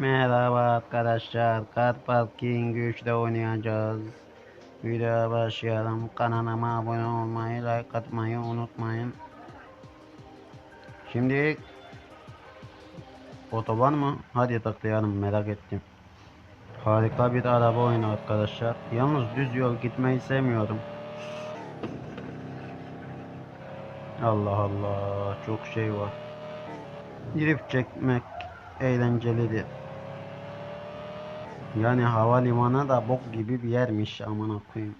Merhaba arkadaşlar. Kar Parking 3'de oynayacağız. Videoya başlayalım. Kanalıma abone olmayı, like atmayı unutmayın. Şimdi otoban mı? Hadi tıklayalım merak ettim. Harika bir araba oyunu arkadaşlar. Yalnız düz yol gitmeyi sevmiyorum. Allah Allah çok şey var. Drift çekmek eğlencelidir. Yani havalimanı da bok gibi bir yermiş amına koyayım.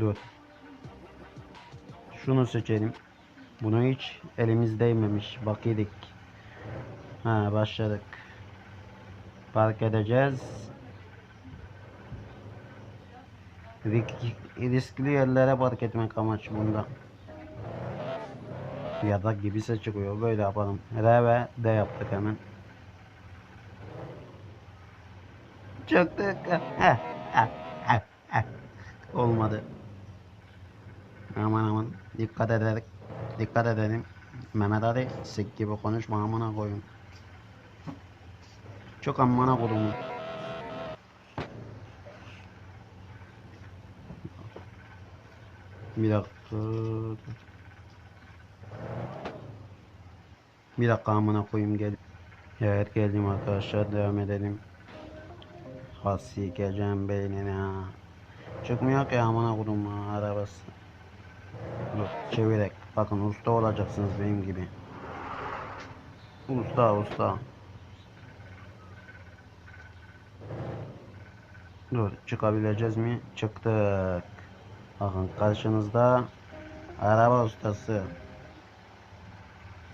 Dur. Şunu seçelim. Bunu hiç elimiz değmemiş. Bak yedik. Ha başladık. Park edeceğiz. Risk- riskli yerlere park etmek amaç bunda. Yatak gibi ses çıkıyor. Böyle yapalım. R ve D yaptık hemen. Heh, heh. Olmadı. Aman aman. Dikkat ederek. Dikkat edelim. Mehmet Ali sik gibi konuşma amına koyun. Çok amına koyun. Bir dakika. Bir dakika amına koyayım gel. Evet geldim arkadaşlar devam edelim. Hasi geleceğim beynine. Çıkmıyor ki amına ha, arabası. Dur çevirek. Bakın usta olacaksınız benim gibi. Usta usta. Dur çıkabileceğiz mi? Çıktık. Bakın karşınızda araba ustası.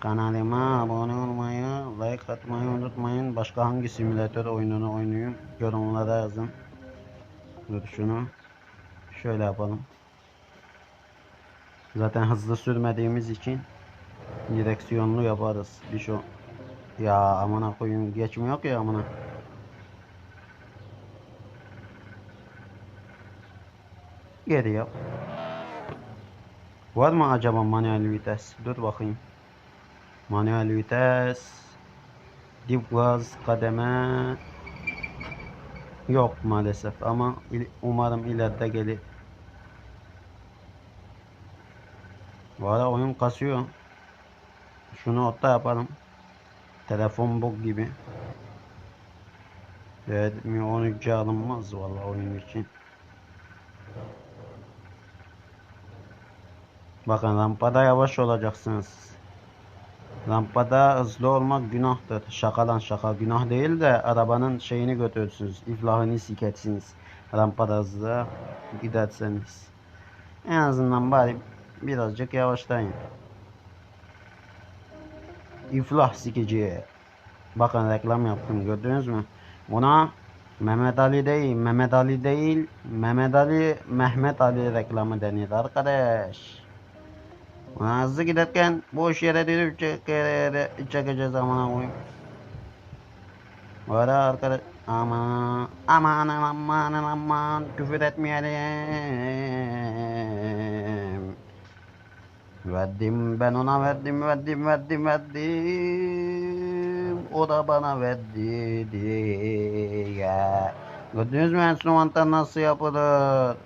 Kanalıma abone olmayı, like atmayı unutmayın. Başka hangi simülatör oyununu oynayayım yorumlara yazın. Dur şunu şöyle yapalım. Zaten hızlı sürmediğimiz için direksiyonlu yaparız. Bir şu ya amına koyayım geçmiyor ki amına. Geri yap. Var mı acaba manuel vites? Dur bakayım. Manuel vites. Dip gaz kademe. Yok maalesef ama il- umarım ileride gelir. Bu ara oyun kasıyor. Şunu otta yapalım. Telefon bug gibi. Redmi 13 alınmaz vallahi oyun için. Bakın rampada yavaş olacaksınız. Rampada hızlı olmak günahtır. Şaka lan şaka günah değil de arabanın şeyini götürürsünüz. İflahını siketsiniz. Rampada hızlı giderseniz. En azından bari birazcık yavaşlayın. İflah sikici. Bakın reklam yaptım gördünüz mü? Buna Mehmet Ali değil, Mehmet Ali değil, Mehmet Ali, Mehmet Ali reklamı denir arkadaş. Hızlı giderken boş yere dönüp çekere, çekeceğiz amına koyayım. Ara arkadaş aman aman aman aman küfür etmeyelim. Verdim ben ona verdim verdim verdim verdim. O da bana verdi diye. Gördünüz mü enstrümantal nasıl yapılır?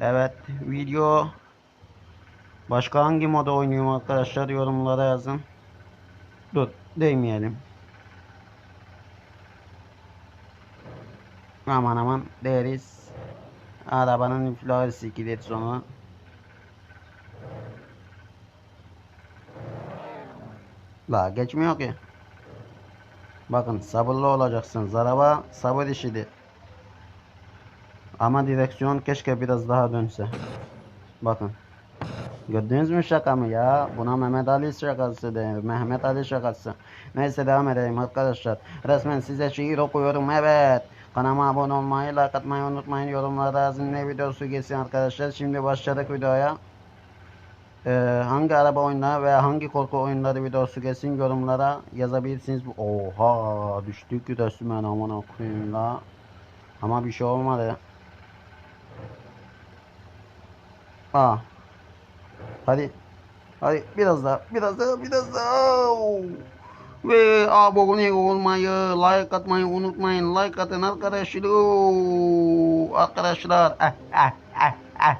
Evet video Başka hangi moda oynuyorum arkadaşlar yorumlara yazın. Dur değmeyelim. Aman aman deriz. Arabanın iflahı sikilir sonra. La geçmiyor ki. Bakın sabırlı olacaksınız. Araba sabır işidir. Ama direksiyon keşke biraz daha dönse. Bakın. Gördünüz mü şakamı ya? Buna Mehmet Ali şakası denir. Mehmet Ali şakası. Neyse devam edelim arkadaşlar. Resmen size şiir okuyorum evet. Kanalıma abone olmayı, like atmayı unutmayın. Yorumlarda yazın ne videosu gelsin arkadaşlar. Şimdi başladık videoya. Ee, hangi araba oyunları veya hangi korku oyunları videosu gelsin yorumlara yazabilirsiniz. Oha düştük resmen aman okuyayım la. Ama bir şey olmadı. Aa. Hadi. Hadi biraz daha, biraz daha, biraz daha. Ve abone olmayı, like atmayı unutmayın. Like atın arkadaşlar. Arkadaşlar. Eh, eh.